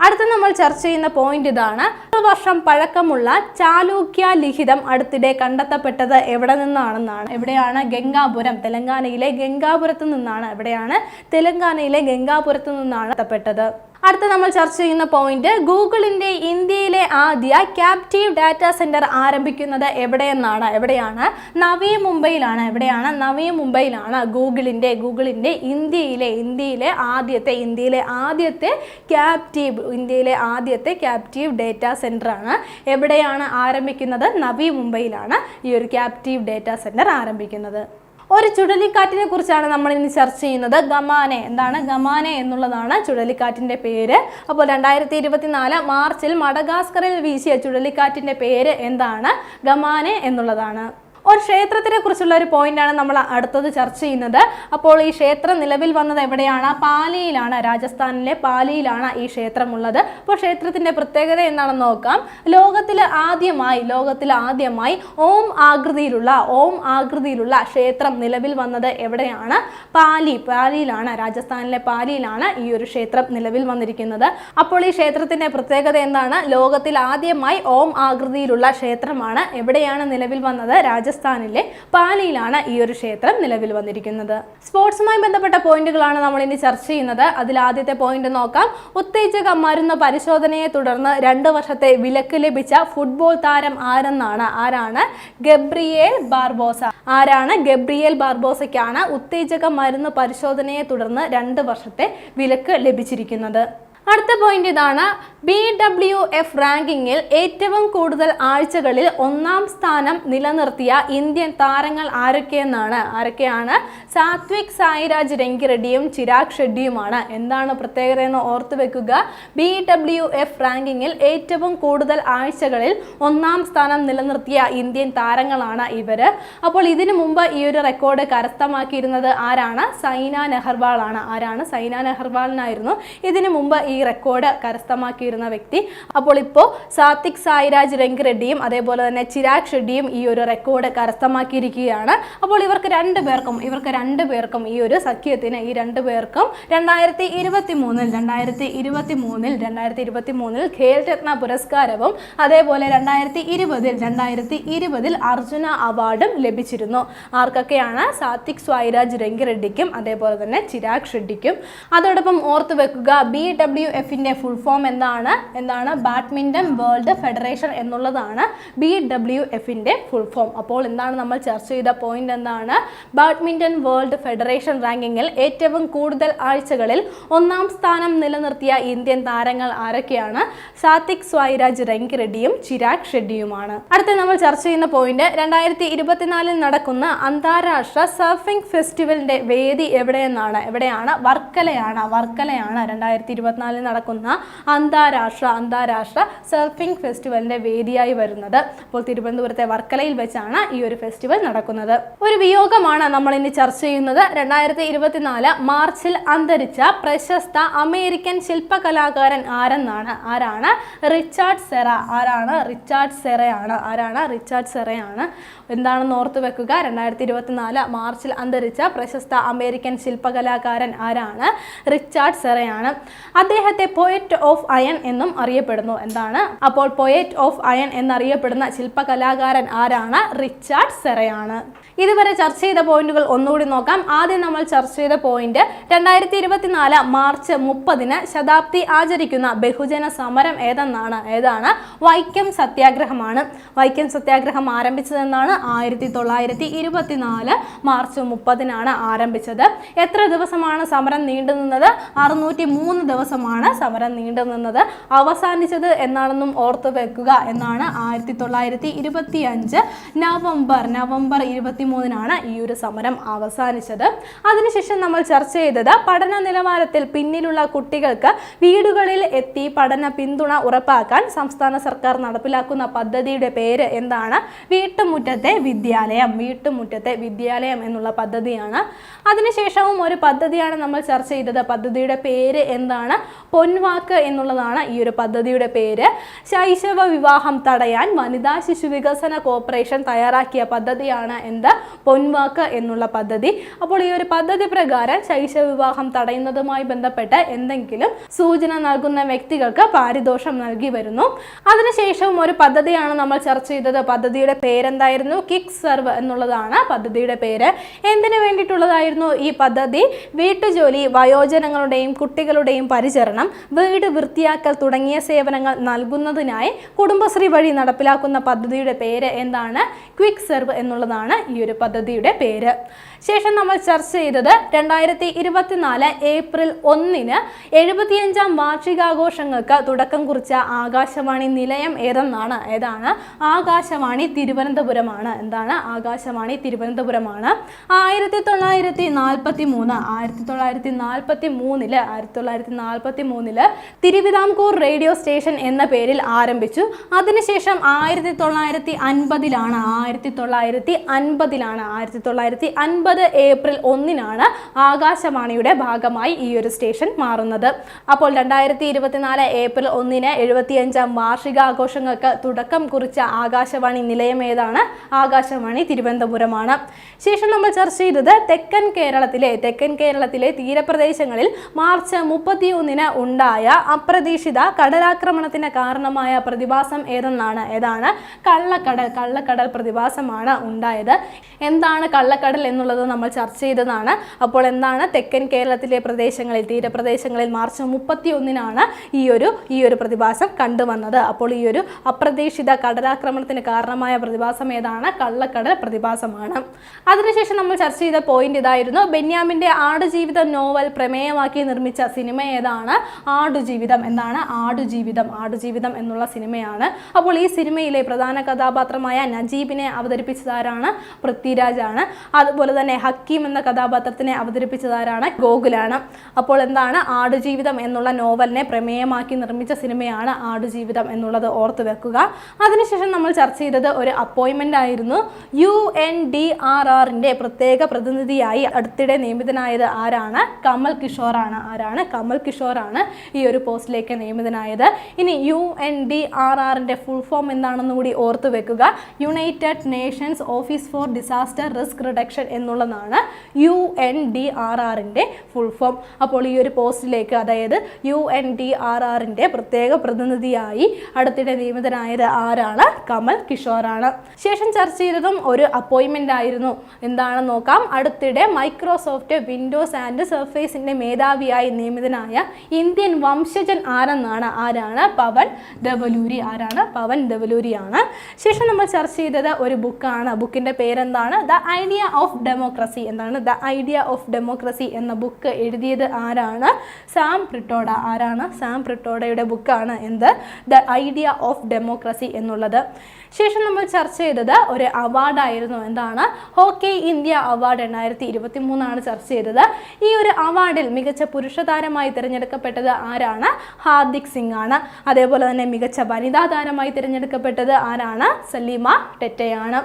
അടുത്ത നമ്മൾ ചർച്ച ചെയ്യുന്ന പോയിന്റ് ഇതാണ്. വർഷം പഴക്കമുള്ള ചാലൂക്യ ലിഖിതം അടുത്തിടെ കണ്ടെത്തപ്പെട്ടത് എവിടെ നിന്നാണെന്നാണ്. എവിടെയാണ്? ഗംഗാപുരം തെലങ്കാനയിലെ ഗംഗാപുരത്ത് നിന്നാണ്. എവിടെയാണ്? തെലങ്കാനയിലെ ഗംഗാപുരത്ത് നിന്നാണ് കണ്ടെത്തപ്പെട്ടത്. അടുത്ത നമ്മൾ ചർച്ച ചെയ്യുന്ന പോയിന്റ് ഗൂഗിളിന്റെ ഇന്ത്യയിലെ ആദ്യ ക്യാപ്റ്റീവ് ഡാറ്റാ സെന്റർ ആരംഭിക്കുന്നത് എവിടെയെന്നാണ്? എവിടെയാണ്? നവി മുംബൈയിലാണ്. എവിടെയാണ്? നവി മുംബൈയിലാണ് ഗൂഗിളിന്റെ ഗൂഗിളിന്റെ ഇന്ത്യയിലെ ഇന്ത്യയിലെ ആദ്യത്തെ ഇന്ത്യയിലെ ആദ്യത്തെ ക്യാപ്റ്റീവ് ഇന്ത്യയിലെ ആദ്യത്തെ ക്യാപ്റ്റീവ് ഡേറ്റാ സെന്റർ ആണ്. എവിടെയാണ് ആരംഭിക്കുന്നത്? നവി മുംബൈയിലാണ് ഈ ഒരു ക്യാപ്റ്റീവ് ഡേറ്റാ സെന്റർ ആരംഭിക്കുന്നത്. ഒരു ചുഴലിക്കാറ്റിനെ കുറിച്ചാണ് നമ്മൾ ഇനി ചർച്ച ചെയ്യുന്നത്. ഗമാനെ എന്താണ്? ഗമാനെ എന്നുള്ളതാണ് ചുഴലിക്കാറ്റിന്റെ പേര്. അപ്പോൾ രണ്ടായിരത്തി ഇരുപത്തിനാല് മാർച്ചിൽ മഡഗാസ്കറിൽ വീശിയ ചുഴലിക്കാറ്റിന്റെ പേര് എന്താണ്? ഗമാനെ എന്നുള്ളതാണ്. ഒരു ക്ഷേത്രത്തിനെ കുറിച്ചുള്ള ഒരു പോയിന്റാണ് നമ്മൾ അടുത്തത് ചർച്ച ചെയ്യുന്നത്. അപ്പോൾ ഈ ക്ഷേത്രം നിലവിൽ വന്നത് എവിടെയാണ്? പാലിയിലാണ് രാജസ്ഥാനിലെ പാലിയിലാണ് ഈ ക്ഷേത്രം ഉള്ളത് അപ്പോൾ ക്ഷേത്രത്തിന്റെ പ്രത്യേകത എന്താണെന്ന് നോക്കാം. ലോകത്തിൽ ആദ്യമായി ലോകത്തിൽ ആദ്യമായി ഓം ആകൃതിയിലുള്ള ഓം ആകൃതിയിലുള്ള ക്ഷേത്രം നിലവിൽ വന്നത് എവിടെയാണ്? പാലി പാലിയിലാണ് രാജസ്ഥാനിലെ പാലിയിലാണ് ഈ ഒരു ക്ഷേത്രം നിലവിൽ വന്നിരിക്കുന്നത്. അപ്പോൾ ഈ ക്ഷേത്രത്തിന്റെ പ്രത്യേകത എന്താണ്? ലോകത്തിൽ ആദ്യമായി ഓം ആകൃതിയിലുള്ള ക്ഷേത്രമാണ് എവിടെയാണ് നിലവിൽ വന്നത്? രാജസ്ഥാൻ രാജസ്ഥാനിലെ പാലിയിലാണ് ഈ ഒരു ക്ഷേത്രം നിലവിൽ വന്നിരിക്കുന്നത്. സ്പോർട്സുമായി ബന്ധപ്പെട്ട പോയിന്റുകളാണ് നമ്മൾ ഇനി ചർച്ച ചെയ്യുന്നത്. അതിൽ ആദ്യത്തെ പോയിന്റ് നോക്കാം. ഉത്തേജക മരുന്ന് പരിശോധനയെ തുടർന്ന് രണ്ട് വർഷത്തെ വിലക്ക് ലഭിച്ച ഫുട്ബോൾ താരം ആരെന്നാണ്? ആരാണ്? Gabriel Barbosa. ആരാണ് ഗബ്രിയേൽ ബാർബോസയ്ക്കാണ് ഉത്തേജക മരുന്ന് പരിശോധനയെ തുടർന്ന് രണ്ട് വർഷത്തെ വിലക്ക് ലഭിച്ചിരിക്കുന്നത്? അടുത്ത പോയിന്റ് ഇതാണ്. ബി ഡബ്ല്യു എഫ് റാങ്കിങ്ങിൽ ഏറ്റവും കൂടുതൽ ആഴ്ചകളിൽ ഒന്നാം സ്ഥാനം നിലനിർത്തിയ ഇന്ത്യൻ താരങ്ങൾ ആരൊക്കെയെന്നാണ്? ആരൊക്കെയാണ്? സാത്വിക് സായിരാജ് രംഗിറെഡ്ഡിയും ചിരാഗ് ഷെഡ്ഡിയുമാണ്. എന്താണ് പ്രത്യേകത എന്ന് ഓർത്തു വെക്കുക. ബി ഡബ്ല്യു എഫ് റാങ്കിങ്ങിൽ ഏറ്റവും കൂടുതൽ ആഴ്ചകളിൽ ഒന്നാം സ്ഥാനം നിലനിർത്തിയ ഇന്ത്യൻ താരങ്ങളാണ് ഇവർ അപ്പോൾ ഇതിനു മുമ്പ് ഈ ഒരു റെക്കോർഡ് കരസ്ഥമാക്കിയിരുന്നത് ആരാണ്? സൈന നെഹർവാളാണ് ആരാണ് സൈന നെഹർവാളിനായിരുന്നു ഇതിനു മുമ്പ് ഈ റെക്കോർഡ് കരസ്ഥമാക്കിയിരുന്ന വ്യക്തി. അപ്പോൾ ഇപ്പോൾ സാത്വിക് സായിരാജ് രംഗ് റെഡ്ഡിയും അതേപോലെ തന്നെ ചിരാഗ് ഷെഡ്ഡിയും ഈ ഒരു റെക്കോർഡ് കരസ്ഥമാക്കിയിരിക്കുകയാണ്. അപ്പോൾ ഇവർക്ക് രണ്ട് പേർക്കും ഇവർക്ക് രണ്ട് പേർക്കും ഈ ഒരു സഖ്യത്തിന് ഈ രണ്ട് പേർക്കും രണ്ടായിരത്തി ഇരുപത്തി മൂന്നിൽ രണ്ടായിരത്തി ഇരുപത്തി മൂന്നിൽ രണ്ടായിരത്തി ഇരുപത്തി മൂന്നിൽ ഖേൽ രത്ന പുരസ്കാരവും അതേപോലെ രണ്ടായിരത്തി ഇരുപതിൽ രണ്ടായിരത്തി ഇരുപതിൽ അർജുന അവാർഡും ലഭിച്ചിരുന്നു. ആർക്കൊക്കെയാണ് സാത്വിക് സ്വായിരാജ് രംഗിറെഡ്ഡിക്കും അതേപോലെ തന്നെ ചിരാഗ് ഷെഡ്ഡിക്കും. അതോടൊപ്പം ഓർത്തു വെക്കുക ബി എഫിന്റെ ഫുൾ ഫോം എന്താണ്? എന്താണ്? ബാഡ്മിന്റൺ വേൾഡ് ഫെഡറേഷൻ എന്നുള്ളതാണ് ബി ഡബ്ല്യു എഫിന്റെ ഫുൾ ഫോം അപ്പോൾ എന്താണ് നമ്മൾ ചർച്ച ചെയ്ത പോയിന്റ് എന്താണ്? ബാഡ്മിന്റൺ വേൾഡ് ഫെഡറേഷൻ റാങ്കിങ്ങിൽ ഏറ്റവും കൂടുതൽ ആഴ്ചകളിൽ ഒന്നാം സ്ഥാനം നിലനിർത്തിയ ഇന്ത്യൻ താരങ്ങൾ ആരൊക്കെയാണ്? സാത്വിക് സ്വായിരാജ് രംഗിറെഡ്ഡിയും ചിരാഗ് ഷെഡ്ഡിയുമാണ്. അടുത്ത നമ്മൾ ചർച്ച ചെയ്യുന്ന പോയിന്റ് രണ്ടായിരത്തി ഇരുപത്തിനാലിൽ നടക്കുന്ന അന്താരാഷ്ട്ര സർഫിംഗ് ഫെസ്റ്റിവലിന്റെ വേദി എവിടെയെന്നാണ്? എവിടെയാണ്? വർക്കലയാണ്. വർക്കലയാണ് രണ്ടായിരത്തി ഇരുപത്തിനാലിൽ നടക്കുന്ന അന്താരാഷ്ട്ര അന്താരാഷ്ട്ര സർഫിംഗ് ഫെസ്റ്റിവലിന്റെ വേദിയായി വരുന്നത്. അപ്പോൾ തിരുവനന്തപുരത്തെ വർക്കലയിൽ വെച്ചാണ് ഈ ഒരു ഫെസ്റ്റിവൽ നടക്കുന്നത്. ഒരു വിയോഗമാണ് നമ്മൾ ഇനി ചർച്ച ചെയ്യുന്നത്. രണ്ടായിരത്തി ഇരുപത്തിനാല് മാർച്ചിൽ അന്തരിച്ച പ്രശസ്ത അമേരിക്കൻ ശില്പകലാകാരൻ ആരെന്നാണ്? ആരാണ്? Richard Serra. ആരാണ് റിച്ചാർഡ് സെറയാണ്? ആരാണ് റിച്ചാർഡ് സെറയാണ്? എന്താണെന്ന് ഓർത്തു വെക്കുക. രണ്ടായിരത്തി ഇരുപത്തിനാല് മാർച്ചിൽ അന്തരിച്ച പ്രശസ്ത അമേരിക്കൻ ശില്പകലാകാരൻ ആരാണ്? റിച്ചാർഡ് സെറയാണ്. അദ്ദേഹത്തെ പോയറ്റ് ഓഫ് അയൺ എന്നും അറിയപ്പെടുന്നു. എന്താണ്? അപ്പോൾ പോയറ്റ് ഓഫ് അയൺ എന്നറിയപ്പെടുന്ന ശില്പകലാകാരൻ ആരാണ്? റിച്ചാർഡ് സെറയാണ്. ഇതുവരെ ചർച്ച ചെയ്ത പോയിന്റുകൾ ഒന്നുകൂടി നോക്കാം. ആദ്യം നമ്മൾ ചർച്ച ചെയ്ത പോയിന്റ് രണ്ടായിരത്തി ഇരുപത്തിനാല് മാർച്ച് മുപ്പതിന് ശതാബ്ദി ആചരിക്കുന്ന ബഹുജന സമരം ഏതെന്നാണ്? ഏതാണ്? വൈക്കം സത്യാഗ്രഹമാണ്. വൈക്കം സത്യാഗ്രഹം ആരംഭിച്ചതെന്നാണ് ആയിരത്തി തൊള്ളായിരത്തി ഇരുപത്തിനാല് മാർച്ച് മുപ്പതിനാണ് ആരംഭിച്ചത്. എത്ര ദിവസമാണ് സമരം നീണ്ടുനിന്നത്? അറുന്നൂറ്റി മൂന്ന് ദിവസമാണ്. സമരം നീണ്ടു നിന്നത്. അവസാനിച്ചത് എന്നാണെന്നും ഓർത്തു വെക്കുക എന്നാണ് ആയിരത്തി തൊള്ളായിരത്തി ഇരുപത്തി അഞ്ച് നവംബർ നവംബർ ഇരുപത്തി മൂന്നിനാണ് ഈ ഒരു സമരം അവസാനിച്ചത്. അതിനുശേഷം നമ്മൾ ചർച്ച ചെയ്തത് പഠന നിലവാരത്തിൽ പിന്നിലുള്ള കുട്ടികൾക്ക് വീടുകളിൽ എത്തി പഠന പിന്തുണ ഉറപ്പാക്കാൻ സംസ്ഥാന സർക്കാർ നടപ്പിലാക്കുന്ന പദ്ധതിയുടെ പേര് എന്താണ്? വീട്ടുമുറ്റത്തെ വിദ്യാലയം. വീട്ടുമുറ്റത്തെ വിദ്യാലയം എന്നുള്ള പദ്ധതിയാണ്. അതിനുശേഷവും ഒരു പദ്ധതിയാണ് നമ്മൾ ചർച്ച ചെയ്തത്. പദ്ധതിയുടെ പേര് എന്താണ്? പൊൻവാക്ക് എന്നുള്ളതാണ് ഈ ഒരു പദ്ധതിയുടെ പേര്. ശൈശവ വിവാഹം തടയാൻ വനിതാ ശിശു വികസന കോർപ്പറേഷൻ തയ്യാറാക്കിയ പദ്ധതിയാണ് എന്ത്? പൊൻവാക്ക് എന്നുള്ള പദ്ധതി. അപ്പോൾ ഈ ഒരു പദ്ധതി പ്രകാരം ശൈശവ വിവാഹം തടയുന്നതുമായി ബന്ധപ്പെട്ട് എന്തെങ്കിലും സൂചന നൽകുന്ന വ്യക്തികൾക്ക് പാരിതോഷം നൽകി വരുന്നു. അതിനുശേഷവും ഒരു പദ്ധതിയാണ് നമ്മൾ ചർച്ച ചെയ്തത്. പദ്ധതിയുടെ പേരെന്തായിരുന്നു? കിക് സെർവ് എന്നുള്ളതാണ് പദ്ധതിയുടെ പേര്. എന്തിനു വേണ്ടിയിട്ടുള്ളതായിരുന്നു ഈ പദ്ധതി? വീട്ടുജോലി വയോജനങ്ങളുടെയും കുട്ടികളുടെയും പരിചരണം. വീട് വൃത്തിയാക്കൽ തുടങ്ങിയ സേവനങ്ങൾ നൽകുന്നതിനായി കുടുംബശ്രീ വഴി നടപ്പിലാക്കുന്ന പദ്ധതിയുടെ പേര് എന്താണ്? ക്വിക്ക് സെർവ് എന്നുള്ളതാണ് ഈ ഒരു പദ്ധതിയുടെ പേര്. ശേഷം നമ്മൾ ചർച്ച ചെയ്തത് രണ്ടായിരത്തി ഇരുപത്തിനാല് ഏപ്രിൽ ഒന്നിന് എഴുപത്തിയഞ്ചാം വാർഷികാഘോഷങ്ങൾക്ക് തുടക്കം കുറിച്ച ആകാശവാണി നിലയം ഏതെന്നാണ്? ഏതാണ്? ആകാശവാണി തിരുവനന്തപുരമാണ്. എന്താണ്? ആകാശവാണി തിരുവനന്തപുരമാണ്. ആയിരത്തി തൊള്ളായിരത്തി നാൽപ്പത്തി മൂന്ന് ആയിരത്തി തൊള്ളായിരത്തി നാൽപ്പത്തി മൂന്നിൽ ആയിരത്തി തൊള്ളായിരത്തി നാൽപ്പത്തി മൂന്നിൽ തിരുവിതാംകൂർ റേഡിയോ സ്റ്റേഷൻ എന്ന പേരിൽ ആരംഭിച്ചു. അതിനുശേഷം ആയിരത്തി തൊള്ളായിരത്തി അൻപതിലാണ് ആയിരത്തി തൊള്ളായിരത്തി അൻപതിലാണ് ആയിരത്തി തൊള്ളായിരത്തി അൻപത് ഏപ്രിൽ ഒന്നിനാണ് ആകാശവാണിയുടെ ഭാഗമായി ഈ ഒരു സ്റ്റേഷൻ മാറുന്നത്. അപ്പോൾ രണ്ടായിരത്തി ഇരുപത്തിനാല് ഏപ്രിൽ ഒന്നിന് എഴുപത്തിയഞ്ചാം വാർഷികാഘോഷങ്ങൾക്ക് തുടക്കം കുറിച്ച ആകാശവാണി നിലയം ഏതാണ്? ആകാശവാണി തിരുവനന്തപുരമാണ്. ശേഷം നമ്മൾ ചർച്ച ചെയ്തത് തെക്കൻ കേരളത്തിലെ തെക്കൻ കേരളത്തിലെ തീരപ്രദേശങ്ങളിൽ മാർച്ച് മുപ്പത്തിയൊന്നിന് ഉണ്ടായ അപ്രതീക്ഷിത കടലാക്രമണത്തിന് കാരണമായ പ്രതിഭാസം ഏതെന്നാണ്? ഏതാണ്? കള്ളക്കടൽ കള്ളക്കടൽ പ്രതിഭാസമാണ് ഉണ്ടായത്. എന്താണ് കള്ളക്കടൽ എന്നുള്ളത്? നമ്മൾ ചർച്ച ചെയ്തതാണ്. അപ്പോൾ എന്താണ്? തെക്കൻ കേരളത്തിലെ പ്രദേശങ്ങളിൽ തീരപ്രദേശങ്ങളിൽ മാർച്ച് മുപ്പത്തി ഒന്നിനാണ് ഈ ഒരു ഈ ഒരു പ്രതിഭാസം കണ്ടുവന്നത്. അപ്പോൾ ഈ ഒരു അപ്രതീക്ഷിത കടലാക്രമണത്തിന് കാരണമായ പ്രതിഭാസം ഏതാണ്? കള്ളക്കടൽ പ്രതിഭാസമാണ്. അതിനുശേഷം നമ്മൾ ചർച്ച ചെയ്ത പോയിന്റ് ഇതായിരുന്നു. ബെന്യാമിന്റെ ആടുജീവിത നോവൽ പ്രമേയമാക്കി നിർമ്മിച്ച സിനിമ ഏതാണ്? ആടുജീവിതം. എന്താണ്? ആടുജീവിതം. ആടുജീവിതം എന്നുള്ള സിനിമയാണ്. അപ്പോൾ ഈ സിനിമയിലെ പ്രധാന കഥാപാത്രമായ നജീബിനെ അവതരിപ്പിച്ചതാരാണ് പൃഥ്വിരാജാണ് അതുപോലെ തന്നെ ഹക്കീം എന്ന കഥാപാത്രത്തിനെ അവതരിപ്പിച്ചതാരാണ് ഗോകുലാണ്. അപ്പോൾ എന്താണ് ആടുജീവിതം എന്നുള്ള നോവലിനെ പ്രമേയമാക്കി നിർമ്മിച്ച സിനിമയാണ് ആടുജീവിതം എന്നുള്ളത് ഓർത്തു വെക്കുക. അതിനുശേഷം നമ്മൾ ചർച്ച ചെയ്തത് ഒരു അപ്പോയിൻമെന്റ് ആയിരുന്നു. യു എൻ ഡി ആർ ആറിന്റെ പ്രത്യേക പ്രതിനിധിയായി അടുത്തിടെ നിയമിതനായത് ആരാണ്? കമൽ കിഷോറാണ്. ആരാണ്? കമൽ കിഷോറാണ് ഈ ഒരു പോസ്റ്റിലേക്ക് നിയമിതനായത്. ഇനി യു എൻ ഡി ആർ ആറിന്റെ ഫുൾ ഫോം എന്താണെന്ന് കൂടി ഓർത്തു വെക്കുക. United Nations office for disaster risk reduction എന്നുള്ളതാണ് യു എൻ ഡി ആർ ആറിന്റെ ഫുൾ ഫോം അപ്പോൾ ഈ ഒരു പോസ്റ്റിലേക്ക് അതായത് യു എൻ ഡി ആർ ആറിന്റെ പ്രത്യേക പ്രതിനിധിയായി അടുത്തിടെ നിയമിതനായത് ആരാണ്? കമൽ കിഷോറാണ്. ശേഷം ചർച്ച ചെയ്തതും ഒരു അപ്പോയിൻമെന്റ് ആയിരുന്നു. എന്താണെന്ന് നോക്കാം. അടുത്തിടെ മൈക്രോസോഫ്റ്റ് വിൻഡോസ് ആൻഡ് സർഫേസിന്റെ മേധാവിയായി നിയമിതനായ ഇന്ത്യൻ വംശജൻ ആരെന്നാണ്? ആരാണ്? പവൻ ദവലൂരി ആരാണ്? പവൻ ദവലൂരിയാണ് ശേഷം നമ്മൾ ചർച്ച ചെയ്തത് ഒരു ബുക്കാണ് ബുക്കിന്റെ പേരെന്താണ്? ദ ഐഡിയ ഓഫ് ഡെമോക്രസി എന്താണ് ദ ഐഡിയ ഓഫ് ഡെമോക്രസി എന്ന ബുക്ക് എഴുതിയത് ആരാണ്? സാം പ്രിട്ടോഡ ആരാണ്? സാം പ്രിട്ടോഡയുടെ ബുക്കാണ് എന്ത്? ദ ഐഡിയ ഓഫ് ഡെമോക്രസി എന്നുള്ളത്. ശേഷം നമ്മൾ ചർച്ച ചെയ്തത് ഒരു അവാർഡായിരുന്നു എന്താണ്? ഹോക്കി ഇന്ത്യ അവാർഡ് രണ്ടായിരത്തി ഇരുപത്തി മൂന്നാണ് ചർച്ച ചെയ്തത്. ഈ ഒരു അവാർഡിൽ മികച്ച പുരുഷ താരമായി തിരഞ്ഞെടുക്കപ്പെട്ടത് ആരാണ്? ഹാർദിക് സിംഗ് ആണ്. അതേപോലെ തന്നെ മികച്ച വനിതാ താരമായി തിരഞ്ഞെടുക്കപ്പെട്ടത് ആരാണ്? സലീമ ടെറ്റയാണ്.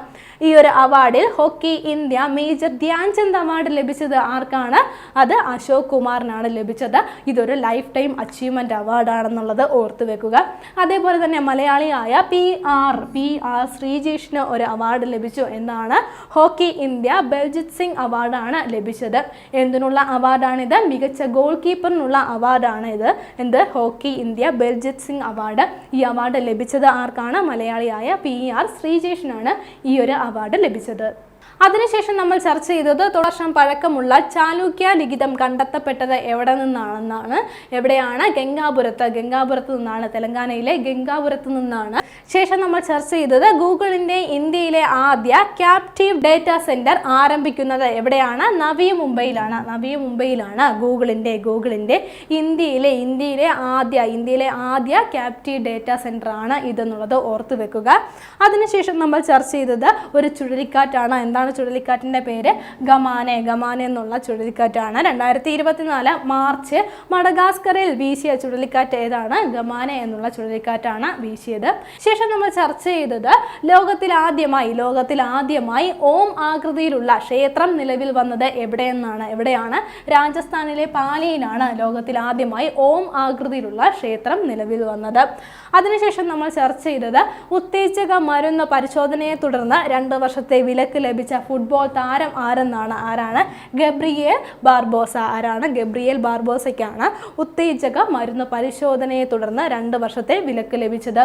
ഈ ഒരു അവാർഡിൽ hockey India major Dhyan Chand award ലഭിച്ചത് ആർക്കാണ്? അത് അശോക് കുമാറിനാണ് ലഭിച്ചത്. ഇതൊരു ലൈഫ് ടൈം അച്ചീവ്മെന്റ് അവാർഡാണെന്നുള്ളത് ഓർത്തു വെക്കുക. അതേപോലെ തന്നെ മലയാളിയായ പി ആർ പി ആർ ശ്രീജേഷിന് ഒരു അവാർഡ് ലഭിച്ചു എന്നാണ് ഹോക്കി ഇന്ത്യ ബൽജിത് സിംഗ് അവാർഡാണ് ലഭിച്ചത്. എന്തിനുള്ള അവാർഡാണിത്? മികച്ച ഗോൾ കീപ്പറിനുള്ള അവാർഡാണ് ഇത് എന്ത്? Hockey India Baljit Singh award. ഈ അവാർഡ് ലഭിച്ചത് ആർക്കാണ്? മലയാളിയായ പി ആർ ശ്രീജേഷിനാണ് ഈ ഒരു അവാർഡ് ലഭിച്ചത്. അതിനുശേഷം നമ്മൾ ചർച്ച ചെയ്തത് തുടർഷം പഴക്കമുള്ള ചാലൂക്യ ലിഖിതം കണ്ടെത്തപ്പെട്ടത് എവിടെ നിന്നാണെന്നാണ്. എവിടെയാണ്? ഗംഗാപുരത്ത്. ഗംഗാപുരത്ത് നിന്നാണ് തെലങ്കാനയിലെ ഗംഗാപുരത്ത് നിന്നാണ്. ശേഷം നമ്മൾ ചർച്ച ചെയ്തത് ഗൂഗിളിന്റെ ഇന്ത്യയിലെ ആദ്യ ക്യാപ്റ്റീവ് ഡേറ്റ സെന്റർ ആരംഭിക്കുന്നത് എവിടെയാണ്? നവി മുംബൈയിലാണ് നവി മുംബൈയിലാണ് ഗൂഗിളിന്റെ ഗൂഗിളിന്റെ ഇന്ത്യയിലെ ഇന്ത്യയിലെ ആദ്യ ഇന്ത്യയിലെ ആദ്യ ക്യാപ്റ്റീവ് ഡേറ്റ സെന്റർ ആണ് ഇതെന്നുള്ളത് ഓർത്തു വെക്കുക. അതിനുശേഷം നമ്മൾ ചർച്ച ചെയ്തത് ഒരു ചുഴലിക്കാറ്റാണ്. എന്താണ് ചുഴലിക്കാറ്റിന്റെ പേര് ഗമാനെ. ഗമാനെ എന്നുള്ള ചുഴലിക്കാറ്റാണ്. രണ്ടായിരത്തി ഇരുപത്തിനാല് മാർച്ച് മഡഗാസ്കറിൽ വീശിയ ചുഴലിക്കാറ്റ് ഏതാണ്? ഗമാനെ എന്നുള്ള ചുഴലിക്കാറ്റാണ് വീശിയത്. ശേഷം നമ്മൾ ചർച്ച ചെയ്തത് ലോകത്തിൽ ആദ്യമായി ലോകത്തിൽ ആദ്യമായി ഓം ആകൃതിയിലുള്ള ക്ഷേത്രം നിലവിൽ വന്നത് എവിടെയെന്നാണ്? എവിടെയാണ്? രാജസ്ഥാനിലെ പാലിയിലാണ് ലോകത്തിൽ ആദ്യമായി ഓം ആകൃതിയിലുള്ള ക്ഷേത്രം നിലവിൽ വന്നത്. അതിനുശേഷം നമ്മൾ ചർച്ച ചെയ്തത് ഉത്തേജക മരുന്ന് പരിശോധനയെ തുടർന്ന് രണ്ട് വർഷത്തെ വിലക്ക് ലഭിച്ച ഫുട്ബോൾ താരം ആരെന്നാണ്? ആരാണ്? Gabriel Barbosa. ആരാണ്? ഗബ്രിയേൽ ബാർബോസയ്ക്കാണ് ഉത്തേജക മരുന്ന് പരിശോധനയെ തുടർന്ന് രണ്ട് വർഷത്തെ വിലക്ക് ലഭിച്ചത്.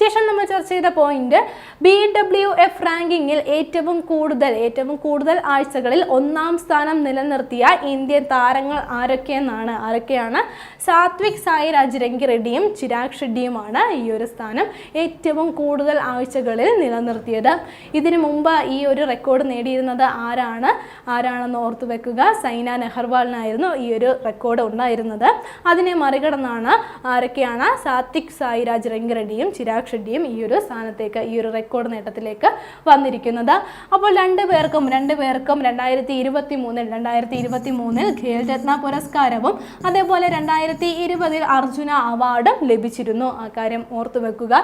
ശേഷം നമ്മൾ ചർച്ച ചെയ്ത പോയിന്റ് ബി ഡബ്ല്യു എഫ് റാങ്കിങ്ങിൽ ഏറ്റവും കൂടുതൽ ഏറ്റവും കൂടുതൽ ആഴ്ചകളിൽ ഒന്നാം സ്ഥാനം നിലനിർത്തിയ ഇന്ത്യൻ താരങ്ങൾ ആരൊക്കെയെന്നാണ്? ആരൊക്കെയാണ്? സാത്വിക് സായി രംഗി റെഡ്ഡിയും ചിരാഗ് ഷെഡ്ഡിയുമാണ് ഈ ഒരു സ്ഥാനം ഏറ്റവും കൂടുതൽ ആഴ്ചകളിൽ നിലനിർത്തിയത്. ഇതിനു മുമ്പ് ഈ ഒരു റെക്കോർഡ് നേടിയിരുന്നത് ആരാണ്? ആരാണെന്ന് ഓർത്തു വെക്കുക. സൈന നെഹർവാളിനായിരുന്നു ഈ ഒരു റെക്കോർഡ് ഉണ്ടായിരുന്നത്. അതിനെ മറികടന്നാണ് ആരൊക്കെയാണ്? സാത്വിക് സായിരാജ് രംഗറെഡ്ഡിയും ചിരാഗ് ഷെഡ്ഡിയും ഈ ഒരു സ്ഥാനത്തേക്ക് ഈ ഒരു റെക്കോർഡ് നേട്ടത്തിലേക്ക് വന്നിരിക്കുന്നത്. അപ്പോൾ രണ്ട് പേർക്കും രണ്ട് പേർക്കും രണ്ടായിരത്തി ഇരുപത്തി മൂന്നിൽ രണ്ടായിരത്തി ഇരുപത്തി മൂന്നിൽ പുരസ്കാരവും അതേപോലെ രണ്ടായിരത്തി ഇരുപതിൽ അർജുന അവാർഡും ലഭിച്ചിരുന്നു. ആ കാര്യം ഓർത്തു വെക്കുക.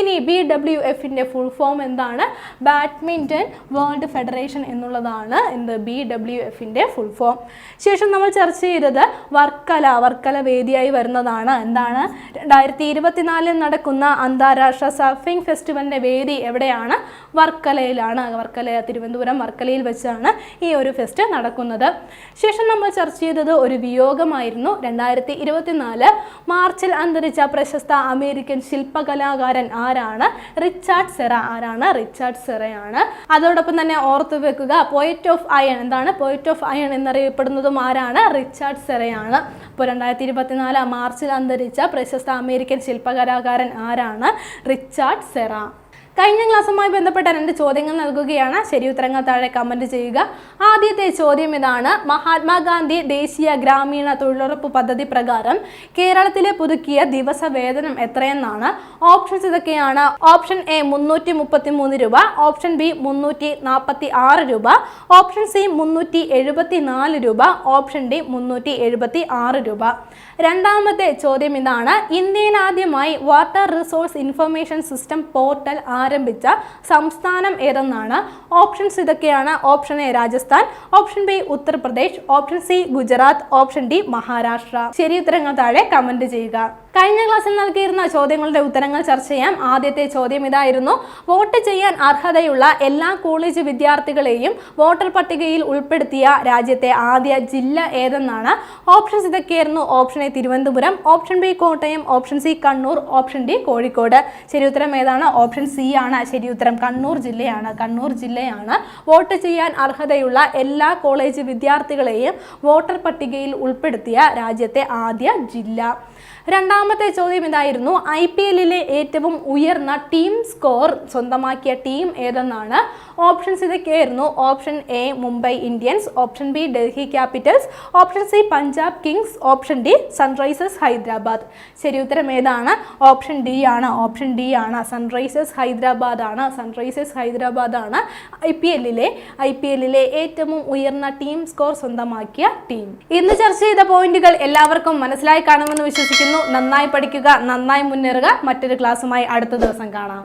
ഇനി ബി ഡബ്ല്യു എഫിന്റെ ഫുൾ ഫോം എന്താണ്? ബാഡ്മിന്റൺ വേൾഡ് ഫെഡറേഷൻ എന്നുള്ളതാണ് എന്ത് ബി ഡബ്ല്യു എഫിന്റെ ഫുൾ ഫോം ശേഷം നമ്മൾ ചർച്ച ചെയ്തത് വർക്കല വർക്കല വേദിയായി വരുന്നതാണ്. എന്താണ്? രണ്ടായിരത്തി ഇരുപത്തിനാലിൽ നടക്കുന്ന അന്താരാഷ്ട്ര സർഫിംഗ് ഫെസ്റ്റിവലിന്റെ വേദി എവിടെയാണ്? വർക്കലയിലാണ്. വർക്കല തിരുവനന്തപുരം വർക്കലയിൽ വെച്ചാണ് ഈ ഒരു ഫെസ്റ്റ് നടക്കുന്നത്. ശേഷം നമ്മൾ ചർച്ച ചെയ്തത് ഒരു വിയോഗമായിരുന്നു. രണ്ടായിരത്തി ഇരുപത്തിനാല് മാർച്ചിൽ അന്തരിച്ച പ്രശസ്ത അമേരിക്കൻ ശില്പകലാകാരൻ ആരാണ്? Richard Serra. ആരാണ്? റിച്ചാർഡ് സെറയാണ്. അതോടൊപ്പം തന്നെ ഓർത്തു വെക്കുക. പോയറ്റ് ഓഫ് അയൺ എന്താണ്? പോയറ്റ് ഓഫ് അയൺ എന്നറിയപ്പെടുന്നതും ആരാണ്? റിച്ചാർഡ് സെറയാണ് അപ്പോൾ രണ്ടായിരത്തി ഇരുപത്തിനാല് മാർച്ചിൽ അന്തരിച്ച പ്രശസ്ത അമേരിക്കൻ ശില്പകലാകാരൻ ആരാണ്? റിച്ചാർഡ് സെറ കഴിഞ്ഞ ക്ലാസ്സുമായി ബന്ധപ്പെട്ട രണ്ട് ചോദ്യങ്ങൾ നൽകുകയാണ്. ശരി ഉത്തരങ്ങൾ താഴെ കമന്റ് ചെയ്യുക. ആദ്യത്തെ ചോദ്യം ഇതാണ്. മഹാത്മാഗാന്ധി ദേശീയ ഗ്രാമീണ തൊഴിലുറപ്പ് പദ്ധതി പ്രകാരം കേരളത്തിലെ പുതുക്കിയ ദിവസ വേതനം എത്രയെന്നാണ്? ഓപ്ഷൻസ് ഇതൊക്കെയാണ്. ഓപ്ഷൻ എ മുന്നൂറ്റി മുപ്പത്തി മൂന്ന് രൂപ. ഓപ്ഷൻ ബി മുന്നൂറ്റി നാൽപ്പത്തി ആറ് രൂപ. ഓപ്ഷൻ സി മുന്നൂറ്റി എഴുപത്തി നാല് രൂപ. ഓപ്ഷൻ ഡി മുന്നൂറ്റി എഴുപത്തി ആറ് രൂപ. രണ്ടാമത്തെ ചോദ്യം ഇതാണ്. ഇന്ത്യയിൽ ആദ്യമായി water resource information system portal ആരംഭിച്ച സംസ്ഥാനം ഏതെന്നാണ്? ഓപ്ഷൻസ് ഇതൊക്കെയാണ്. Option A Rajasthan option B Uttar Pradesh option C Gujarat option D Maharashtra. ശരി ഉത്തരങ്ങൾ താഴെ കമന്റ് ചെയ്യുക. കഴിഞ്ഞ ക്ലാസ്സിൽ നൽകിയിരുന്ന ചോദ്യങ്ങളുടെ ഉത്തരങ്ങൾ ചർച്ച ചെയ്യാം. ആദ്യത്തെ ചോദ്യം ഇതായിരുന്നു. വോട്ട് ചെയ്യാൻ അർഹതയുള്ള എല്ലാ കോളേജ് വിദ്യാർത്ഥികളെയും വോട്ടർ പട്ടികയിൽ ഉൾപ്പെടുത്തിയ രാജ്യത്തെ ആദ്യ ജില്ല ഏതെന്നാണ്? ഓപ്ഷൻസ് ഇതൊക്കെയായിരുന്നു. Option A Thiruvananthapuram option B Kottayam option C Kannur option D Kozhikode. ശരി ഉത്തരം ഏതാണ്? ഓപ്ഷൻ ആണ് ശരി ഉത്തരം. കണ്ണൂർ ജില്ലയാണ്. കണ്ണൂർ ജില്ലയാണ് വോട്ട് ചെയ്യാൻ അർഹതയുള്ള എല്ലാ കോളേജ് വിദ്യാർത്ഥികളെയും വോട്ടർ പട്ടികയിൽ ഉൾപ്പെടുത്തിയ രാജ്യത്തെ ആദ്യ ജില്ല. രണ്ടാമത്തെ ചോദ്യം ഇതായിരുന്നു. ഐ പി എല്ലിലെ ഏറ്റവും ഉയർന്ന ടീം സ്കോർ സ്വന്തമാക്കിയ ടീം ഏതെന്നാണ്? ഓപ്ഷൻസ് ഇതൊക്കെയായിരുന്നു option A Mumbai Indians option B Delhi Capitals option C Punjab Kings option D Sunrisers Hyderabad. ശരി ഉത്തരം ഏതാണ്? ഓപ്ഷൻ ഡി ആണ്. ഓപ്ഷൻ ഡി ആണ്. സൺറൈസേഴ്സ് ഹൈദരാബാദ് ആണ്. സൺറൈസേഴ്സ് ഹൈദരാബാദ് ആണ് ഐ പി എല്ലിലെ ഐ പി എല്ലിലെ ഏറ്റവും ഉയർന്ന ടീം സ്കോർ സ്വന്തമാക്കിയ ടീം. ഇന്ന് ചർച്ച ചെയ്ത പോയിന്റുകൾ എല്ലാവർക്കും മനസ്സിലായി കാണുമെന്ന് വിശ്വസിക്കുന്നു. നന്നായി പഠിക്കുക നന്നായി മുന്നേറുക. മറ്റൊരു ക്ലാസ്സുമായി അടുത്ത ദിവസം കാണാം.